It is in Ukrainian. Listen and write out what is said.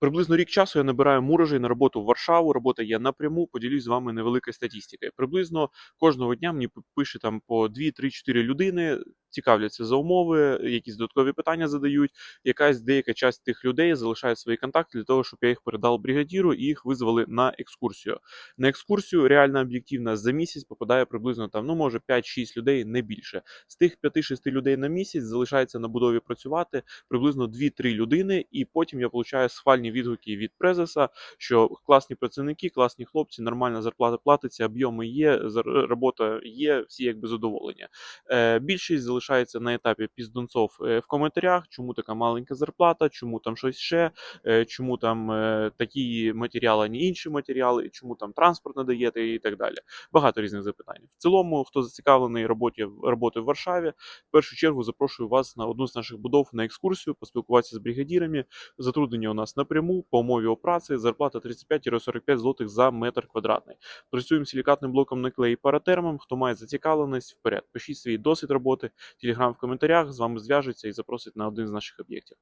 Приблизно рік часу я набираю мурожей на роботу в Варшаву. Робота є напряму. Поділюсь з вами невеликою статістикою. Приблизно кожного дня мені пише там по 2, 3, 4 людини. Цікавляться за умови, якісь додаткові питання задають. Якась деяка часть тих людей залишає свої контакти для того, щоб я їх передав бригадіру і їх визвали на екскурсію. На екскурсію реально об'єктивно за місяць попадає приблизно там, ну може 5-6 людей, не більше. З тих 5-6 людей на місяць залишається на будові працювати приблизно 2-3 людини, і потім я получаю схвальні відгуки від презеса, що класні працівники, класні хлопці, нормальна зарплата платиться, об'єми є, робота є, всі якби задоволені. Е, більшість залишається на етапі піздунцов е, в коментарях, чому така маленька зарплата, чому там щось ще, е, чому там е, такі матеріали, а не інші матеріали, чому там транспорт не даєте і так далі. Багато різних запитань. В цілому, хто зацікавлений роботі роботою в Варшаві, в першу чергу запрошую вас на одну з наших будов на екскурсію, поспілкуватися з бригадірами. Затруднення у нас напряму по умові праці, зарплата 35-45 злотих за метр квадратний. Працюємо силікатним блоком на клеї паратермом. Хто має зацікавленість, вперед. Пишіть свій досвід роботи, телеграм в коментарях, з вами зв'яжуться і запросить на один з наших об'єктів.